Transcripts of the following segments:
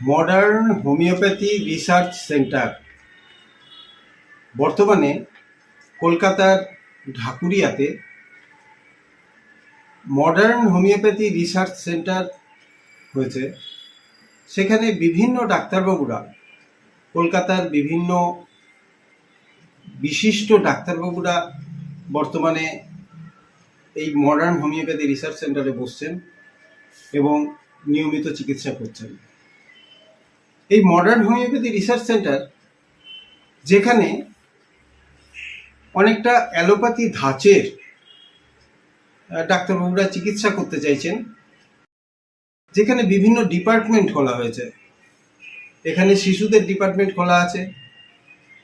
Modern homeopathy research centre. বর্তমানে কলকাতার ঢাকুরিয়াতে মডার্ন হোমিওপ্যাথি রিসার্চ সেন্টার হয়েছে। সেখানে বিভিন্ন ডাক্তারবাবুরা কলকাতার বিভিন্ন বিশিষ্ট ডাক্তারবাবুরা বর্তমানে এই মডার্ন হোমিওপ্যাথি রিসার্চ সেন্টারে বসছেন এবং নিয়মিত চিকিৎসা করছেন। এই মডার্ন হোমিওপ্যাথি রিসার্চ সেন্টার যেখানে অনেকটা অ্যালোপ্যাথি ধাঁচের ডাক্তারবাবুরা চিকিৎসা করতে চাইছেন, যেখানে বিভিন্ন ডিপার্টমেন্ট খোলা হয়েছে। এখানে শিশুদের ডিপার্টমেন্ট খোলা আছে,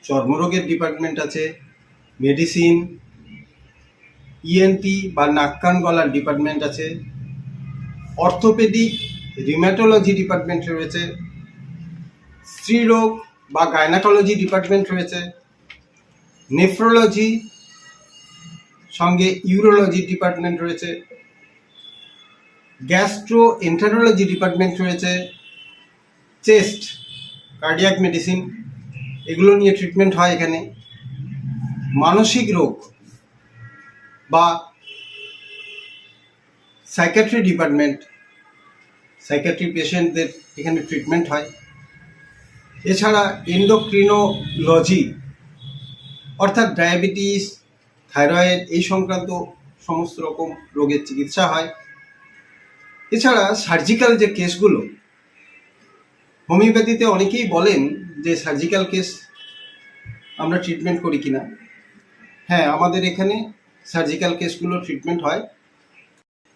চর্মরোগের ডিপার্টমেন্ট আছে মেডিসিন ইএনটি বা নাক কান গলার ডিপার্টমেন্ট আছে অর্থোপেডিক রিম্যাটোলজি ডিপার্টমেন্ট রয়েছে স্ত্রীরোগ বা গাইনাকোলজি ডিপার্টমেন্ট রয়েছে নেফ্রোলজি সঙ্গে ইউরোলজি ডিপার্টমেন্ট রয়েছে গ্যাস্ট্রো এন্টারোলজি ডিপার্টমেন্ট রয়েছে চেস্ট কার্ডিয়াক মেডিসিন এগুলো নিয়ে ট্রিটমেন্ট হয় এখানে। মানসিক রোগ বা সাইকাট্রি ডিপার্টমেন্ট সাইকাট্রি পেশেন্টদের এখানে ট্রিটমেন্ট হয়। এছাড়া এন্ডোক্রিনোলজি অর্থাৎ ডায়াবেটিস থাইরয়েড এই সংক্রান্ত সমস্ত রকম রোগের চিকিৎসা হয়। এছাড়া সার্জিক্যাল যে কেসগুলো, হোমিওপ্যাথিতে অনেকেই বলেন যে সার্জিক্যাল কেস আমরা ট্রিটমেন্ট করি কিনা। হ্যাঁ আমাদের এখানে সার্জিক্যাল কেসগুলো ট্রিটমেন্ট হয়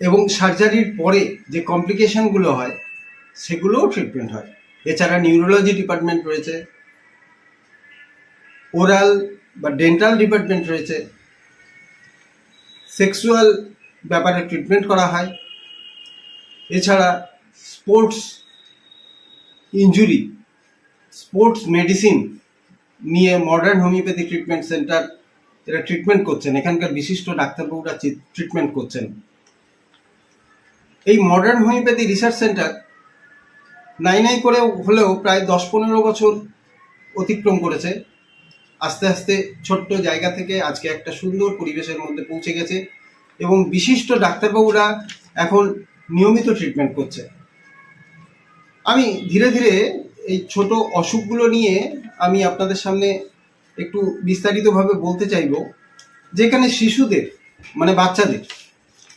এবং সার্জারির পরে যে কমপ্লিকেশনগুলো হয়, সেগুলোও ট্রিটমেন্ট হয়। এছাড়া নিউরোলজি ডিপার্টমেন্ট রয়েছে ওরাল বা ডেন্টাল ডিপার্টমেন্ট রয়েছে সেক্সুয়াল ব্যাপারে ট্রিটমেন্ট করা হয়, এছাড়া স্পোর্টস ইনজুরি স্পোর্টস মেডিসিন নিয়ে মডার্ন হোমিওপ্যাথি ট্রিটমেন্ট সেন্টার এরা ট্রিটমেন্ট করছেন, এখানকার বিশিষ্ট ডাক্তারবাবুরা ট্রিটমেন্ট করছেন। এই মডার্ন হোমিওপ্যাথি রিসার্চ সেন্টার নাই নাই করে হলেও প্রায় দশ পনেরো বছর অতিক্রম করেছে। আস্তে আস্তে ছোট্ট জায়গা থেকে আজকে একটা সুন্দর পরিবেশের মধ্যে পৌঁছে গেছে এবং বিশিষ্ট ডাক্তারবাবুরা এখন নিয়মিত ট্রিটমেন্ট করছে। আমি ধীরে ধীরে এই ছোট অসুখগুলো নিয়ে আমি আপনাদের সামনে একটু বিস্তারিতভাবে বলতে চাইব। যেখানে শিশুদের মানে বাচ্চাদের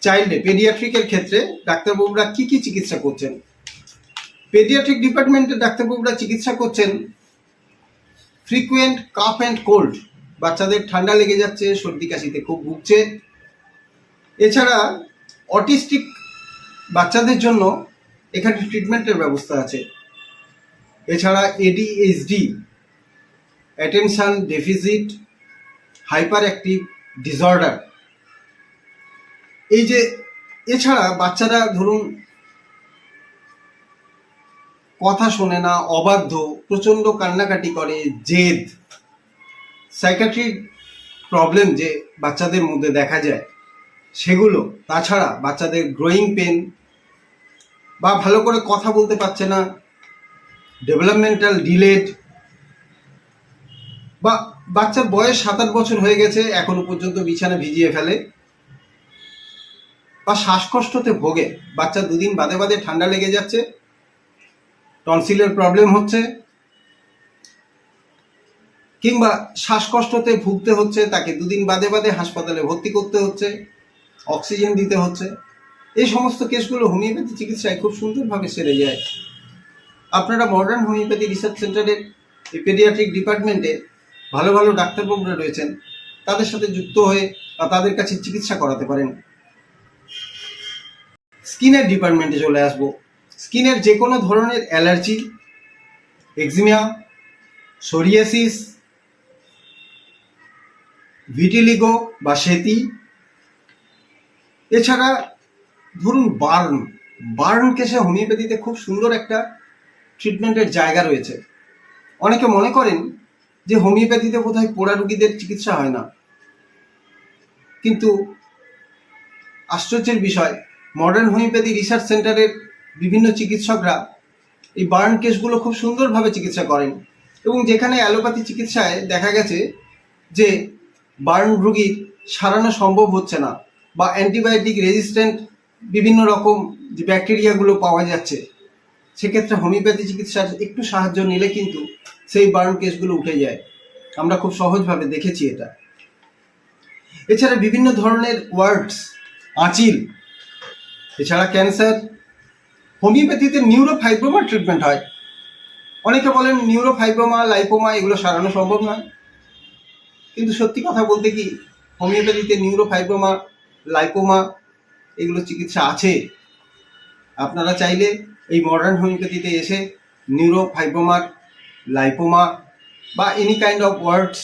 চাইল্ডে পেডিয়াট্রিকের ক্ষেত্রে ডাক্তারবাবুরা কি কি চিকিৎসা করছেন? পেডিয়াট্রিক ডিপার্টমেন্টের ডাক্তারবাবুরা চিকিৎসা করছেন। ফ্রিকুয়েন্ট কাফ অ্যান্ড কোল্ড বাচ্চাদের ঠান্ডা লেগে যাচ্ছে, সর্দি কাশিতে খুব ভুগছে। এছাড়া অটিস্টিক বাচ্চাদের জন্য এখানে ট্রিটমেন্টের ব্যবস্থা আছে। এছাড়া ADHD attention deficit hyperactive disorder এই যে, এছাড়া বাচ্চারা ধরুন কথা শোনে না, অবাধ্য, প্রচণ্ড কান্নাকাটি করে, জেদ। সাইকাট্রির প্রবলেম যে বাচ্চাদের মধ্যে দেখা যায়, সেগুলো, তাছাড়া বাচ্চাদের গ্রোয়িং পেন বা ভালো করে কথা বলতে পারছে না ডেভেলপমেন্টাল ডিলেড বা বাচ্চার বয়স সাত আট বছর হয়ে গেছে, এখনও পর্যন্ত বিছানা ভিজিয়ে ফেলে বা শ্বাসকষ্টতে ভোগে, বাচ্চা দুদিন বাদে বাদে ঠান্ডা লেগে যাচ্ছে টনসিলের প্রবলেম হচ্ছে, কিংবা শ্বাসকষ্টতে ভুগতে হচ্ছে, তাকে দুদিন বাদে বাদে হাসপাতালে ভর্তি করতে হচ্ছে অক্সিজেন দিতে হচ্ছে। এই সমস্ত কেসগুলো হোমিওপ্যাথি চিকিৎসায় খুব সুন্দরভাবে সেরে যায়। আপনারা মডার্ন হোমিওপ্যাথি রিসার্চ সেন্টারের এই পেডিয়াট্রিক ডিপার্টমেন্টে ভালো ভালো ডাক্তারবাবুরা রয়েছেন, তাদের সাথে যুক্ত হয়ে বা তাদের কাছে চিকিৎসা করাতে পারেন। স্কিনের ডিপার্টমেন্টে চলে আসব। স্কিনের যে কোনো ধরনের অ্যালার্জি, এক্সিমিয়া, সোরিয়াসিস ভিটিলিগো বা সেতি। এছাড়া ধরুন বার্ন বার্ন কেসে হোমিওপ্যাথিতে খুব সুন্দর একটা ট্রিটমেন্টের জায়গা রয়েছে। অনেকে মনে করেন যে হোমিওপ্যাথিতে বোধহয় পোড়া রুগীদের চিকিৎসা হয় না। কিন্তু আশ্চর্যের বিষয় মডার্ন হোমিওপ্যাথি রিসার্চ সেন্টারের বিভিন্ন চিকিৎসকরা এই বার্ন কেসগুলো খুব সুন্দরভাবে চিকিৎসা করেন। এবং যেখানে অ্যালোপ্যাথি চিকিৎসায় দেখা গেছে যে বার্ন রোগীর সারানো সম্ভব হচ্ছে না বা অ্যান্টিবায়োটিক রেজিস্ট্যান্ট বিভিন্ন রকম যে ব্যাকটেরিয়াগুলো পাওয়া যাচ্ছে, সেক্ষেত্রে হোমিওপ্যাথি চিকিৎসার একটু সাহায্য নিলে কিন্তু সেই বার্ন কেসগুলো উঠে যায়। আমরা খুব সহজভাবে দেখেছি এটা। এছাড়া বিভিন্ন ধরনের ওয়ার্ডস, আঁচিল, এছাড়া ক্যান্সার হোমিওপ্যাথিতে নিউরোফাইব্রোমা ট্রিটমেন্ট হয়। অনেকে বলেন নিউরোফাইব্রোমা লাইপোমা এগুলো সারানো সম্ভব নয়। কিন্তু সত্যি কথা বলতে কি, হোমিওপ্যাথিতে নিউরোফাইব্রোমা লাইপোমা এগুলো চিকিৎসা আছে। আপনারা চাইলে এই মডার্ন হোমিওপ্যাথিতে এসে নিউরোফাইব্রোমার লাইপোমা বা any kind of warts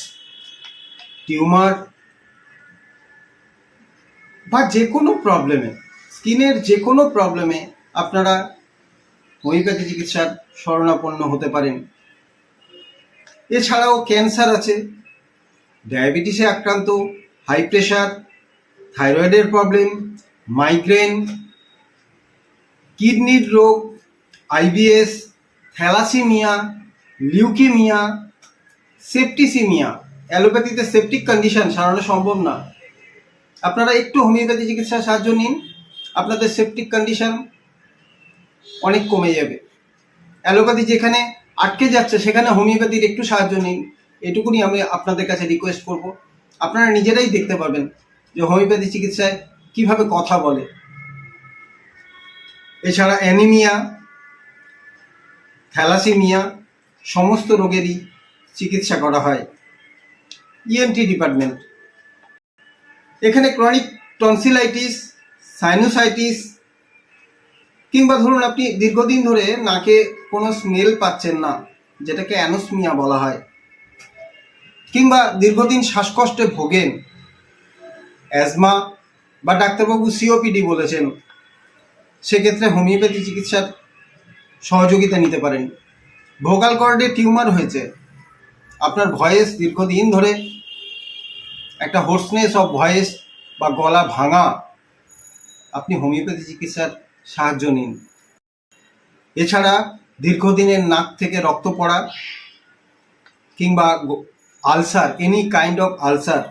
tumour বা যে কোনো প্রবলেমে স্কিনের যে কোনো প্রবলেমে আপনারা হোমিওপ্যাথি চিকিৎসার শরণাপন্ন হতে পারেন। এছাড়াও ক্যান্সার আছে, ডায়াবেটিসে আক্রান্ত, হাই প্রেশার, থাইরয়েডের প্রবলেম, মাইগ্রেন, কিডনির রোগ, আইবিএস, থ্যালাসিমিয়া, লিউকেমিয়া, সেপটিসিমিয়া। অ্যালোপ্যাথিতে সেপটিক কন্ডিশন সারানো সম্ভব না। আপনারা একটু হোমিওপ্যাথি চিকিৎসার সাহায্য নিন। আপনাদের সেপটিক কন্ডিশন অনেক কমে যাবে। অ্যালোপ্যাথি যেখানে আটকে যাচ্ছে, সেখানে হোমিওপ্যাথির একটু সাহায্য নিন এটুকুনি আমি আপনাদের কাছে রিকোয়েস্ট করব। আপনারা নিজেরাই দেখতে পাবেন যে হোমিওপ্যাথি চিকিৎসায় কীভাবে কথা বলে। এছাড়া অ্যানিমিয়া, থ্যালাসিমিয়া সমস্ত রোগেরই চিকিৎসা করা হয়। ENT department. এখানে ক্রনিক টনসিলাইটিস সাইনোসাইটিস কিংবা ধরুন আপনি দীর্ঘদিন ধরে নাকে কোনো স্মেল পাচ্ছেন না, যেটাকে অ্যানোসমিয়া বলা হয়, কিংবা দীর্ঘদিন শ্বাসকষ্টে ভোগেন অ্যাজমা বা ডাক্তারবাবু সিওপিডি বলেছেন, সেক্ষেত্রে হোমিওপ্যাথি চিকিৎসার সহযোগিতা নিতে পারেন। ভোকাল কর্ডে টিউমার হয়েছে, আপনার ভয়েস দীর্ঘদিন ধরে একটা হোর্সনেস অফ ভয়েস বা গলা ভাঙা, আপনি হোমিওপ্যাথি চিকিৎসার সাহায্য নিন। এছাড়া দীর্ঘদিনের নাক থেকে রক্ত পড়া কিংবা ulcer any kind of ulcer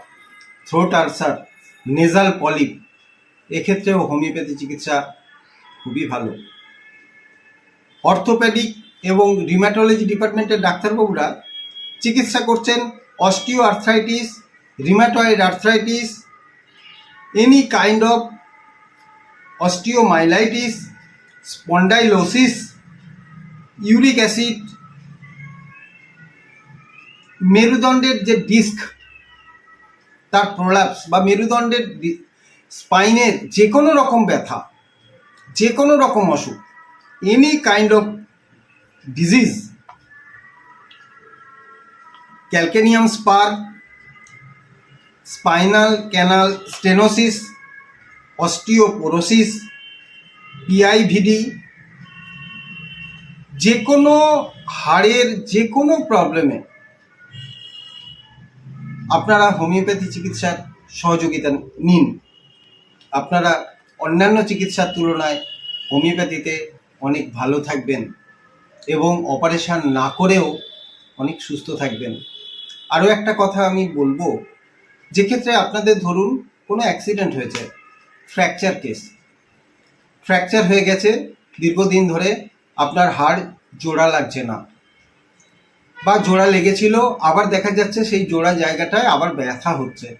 throat ulcer nasal polyp এক্ষেত্রেও হোমিওপ্যাথি চিকিৎসা খুবই ভালো। অর্থোপ্যাডিক এবং রিম্যাটোলজি ডিপার্টমেন্টের ডাক্তারবাবুরা চিকিৎসা করছেন osteoarthritis rheumatoid arthritis any kind of osteomyelitis spondylosis uric acid মেরুদণ্ডের যে ডিস্ক তার প্রোলাপস বা মেরুদণ্ডের স্পাইনের যে কোনো রকম ব্যথা যে কোনো রকম অসুখ any kind of disease calcaneum spur spinal canal stenosis osteoporosis PIVD যে কোনো হাড়ের যে কোনো প্রবলেমে আপনারা হোমিওপ্যাথি চিকিৎসার সহযোগিতা নিন। আপনারা অন্যান্য চিকিৎসার তুলনায় হোমিওপ্যাথিতে অনেক ভালো থাকবেন এবং অপারেশন না করেও অনেক সুস্থ থাকবেন। আরও একটা কথা আমি বলব যে ক্ষেত্রে আপনাদের ধরুন কোনো অ্যাক্সিডেন্ট হয়েছে ফ্র্যাকচার কেস। ফ্র্যাকচার হয়ে গেছে, দীর্ঘদিন ধরে আপনার হাড় জোড়া লাগছে না। বা জোড়া লেগেছিল, আবার দেখা যাচ্ছে সেই জোড়া জায়গাটায় আবার ব্যথা হচ্ছে।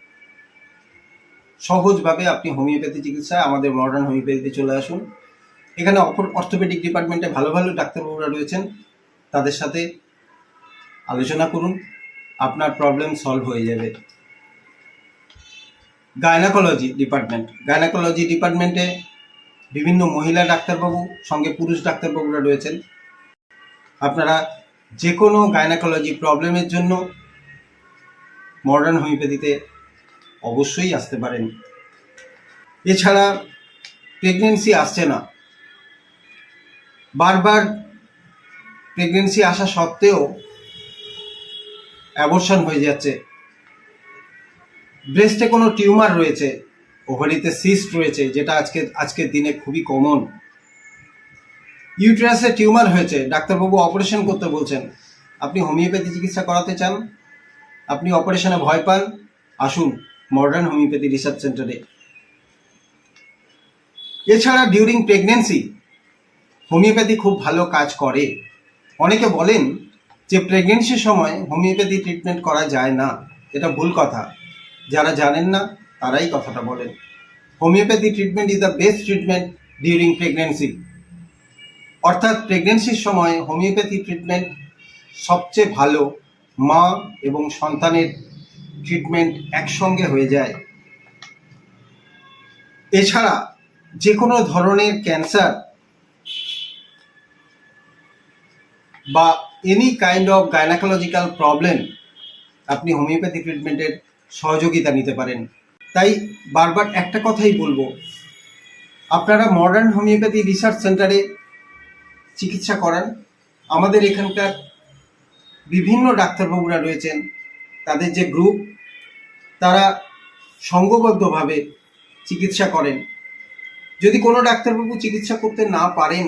সহজভাবে আপনি হোমিওপ্যাথি চিকিৎসায় আমাদের মডার্ন হোমিওপ্যাথিতে চলে আসুন। এখানে অপর অর্থোপেডিক ডিপার্টমেন্টে ভালো ভালো ডাক্তারবাবুরা রয়েছেন। তাদের সাথে আলোচনা করুন, আপনার প্রবলেম সলভ হয়ে যাবে। গায়নাকোলজি ডিপার্টমেন্ট গায়নাকোলজি ডিপার্টমেন্টে বিভিন্ন মহিলা ডাক্তারবাবু, সঙ্গে পুরুষ ডাক্তারবাবুরা রয়েছেন। আপনারা যে কোনো গায়নাকোলজি প্রবলেমের জন্য মডার্ন হোমিওপ্যাথিতে অবশ্যই আসতে পারেন। এছাড়া প্রেগনেন্সি আসছে না। বারবার প্রেগনেন্সি আসা সত্ত্বেও অ্যাবর্শন হয়ে যাচ্ছে। ব্রেস্টে কোনো টিউমার রয়েছে ওভারিতে সিস্ট রয়েছে, যেটা আজকে, আজকের দিনে খুবই কমন ইউট্রাসে টিউমার হয়েছে, ডাক্তারবাবু অপারেশন করতে বলছেন। আপনি হোমিওপ্যাথি চিকিৎসা করাতে চান? আপনি অপারেশনে ভয় পান? আসুন মডার্ন হোমিওপ্যাথি রিসার্চ সেন্টারে এছাড়া ডিউরিং প্রেগনেন্সি হোমিওপ্যাথি খুব ভালো কাজ করে। অনেকে বলেন যে প্রেগনেন্সির সময় হোমিওপ্যাথি ট্রিটমেন্ট করা যায় না, এটা ভুল কথা। যারা জানেন না, তারাই কথাটা বলেন। Homeopathy treatment is the best treatment during pregnancy অর্থাৎ প্রেগনেন্সির সময় হোমিওপ্যাথি ট্রিটমেন্ট সবচেয়ে ভালো মা এবং সন্তানের ট্রিটমেন্ট একসঙ্গে হয়ে যায়। এছাড়া যে কোনো ধরনের ক্যান্সার বা any kind of gynaecological problem আপনি হোমিওপ্যাথি ট্রিটমেন্টের সহযোগিতা নিতে পারেন। তাই বারবার একটা কথাই বলব। আপনারা মডার্ন হোমিওপ্যাথি রিসার্চ সেন্টারে চিকিৎসা করান। আমাদের এখানকার বিভিন্ন ডাক্তারবাবুরা রয়েছেন। তাদের যে গ্রুপ তারা সঙ্গবদ্ধভাবে চিকিৎসা করেন। যদি কোনো ডাক্তারবাবু চিকিৎসা করতে না পারেন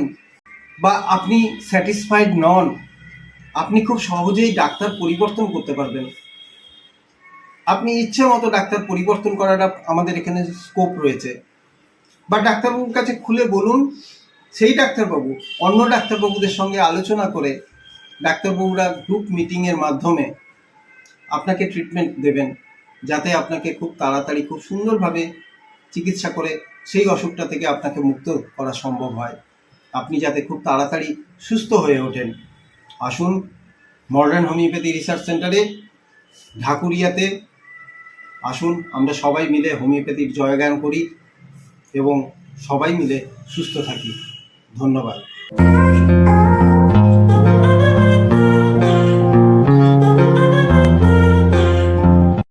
বা আপনি স্যাটিসফাইড নন, আপনি খুব সহজেই ডাক্তার পরিবর্তন করতে পারবেন। আপনি ইচ্ছে মতো ডাক্তার পরিবর্তন করাটা আমাদের এখানে স্কোপ রয়েছে। বা ডাক্তারবাবুর কাছে খুলে বলুন, সেই ডাক্তারবাবু অন্য ডাক্তারবাবুদের সঙ্গে আলোচনা করে ডাক্তারবাবুরা গ্রুপ মিটিংয়ের মাধ্যমে আপনাকে ট্রিটমেন্ট দেবেন, যাতে আপনাকে খুব তাড়াতাড়ি, খুব সুন্দরভাবে চিকিৎসা করে সেই অসুখটা থেকে আপনাকে মুক্ত করা সম্ভব হয়। আপনি যাতে খুব তাড়াতাড়ি সুস্থ হয়ে ওঠেন। আসুন মডার্ন হোমিওপ্যাথি রিসার্চ সেন্টারে ঢাকুরিয়াতে আসুন আমরা সবাই মিলে হোমিওপ্যাথির জয়গান করি এবং সবাই মিলে সুস্থ থাকি। ধন্যবাদ।